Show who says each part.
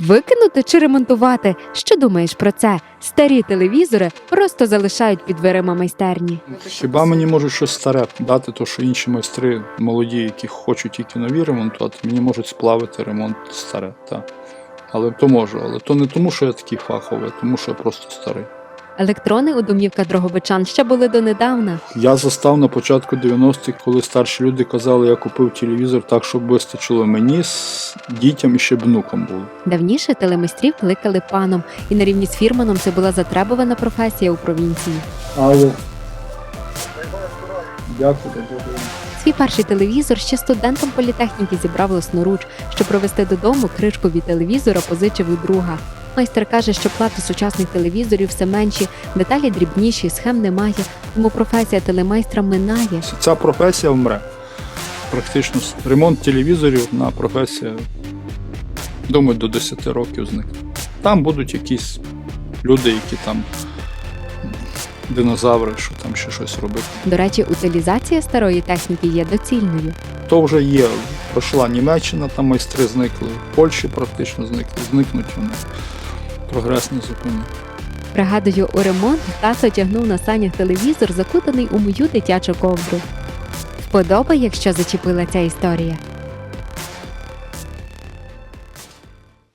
Speaker 1: Викинути чи ремонтувати? Що думаєш про це? Старі телевізори просто залишають під дверима майстерні.
Speaker 2: Хіба мені можуть щось старе дати, то що інші майстри молоді, які хочуть тільки нові ремонтувати, мені можуть сплавити ремонт старе. Та. Але то можу. Але то не тому, що я такий фаховий, а тому що я просто старий.
Speaker 1: Електрони у домівках Дрогобичан ще були донедавна.
Speaker 2: Я застав на початку 90-х, коли старші люди казали, я купив телевізор так, щоб вистачило мені, з дітям і ще внукам було.
Speaker 1: Давніше телемайстрів кликали паном, і на рівні з фірманом це була затребувана професія у провінції.
Speaker 2: Алло. Дякую, дякую.
Speaker 1: Свій перший телевізор ще студентом політехніки зібрав власноруч. Щоб провести додому, кришку від телевізора позичив у друга. Майстер каже, що плати сучасних телевізорів все менші, деталі дрібніші, схем немає, тому професія телемайстра минає.
Speaker 2: Ця професія вмре. Практично ремонт телевізорів на професія, думаю, до 10 років зникне. Там будуть якісь люди, які там динозаври, що там ще щось робити.
Speaker 1: До речі, утилізація старої техніки є доцільною.
Speaker 2: То вже є. Пройшла Німеччина, там майстри зникли, в Польщі практично зникли, зникнуть вони. Прогрес не зупинив.
Speaker 1: Пригадую, у ремонт тато тягнув на санях телевізор, закутаний у мою дитячу ковдру. Вподобай, якщо зачепила ця історія.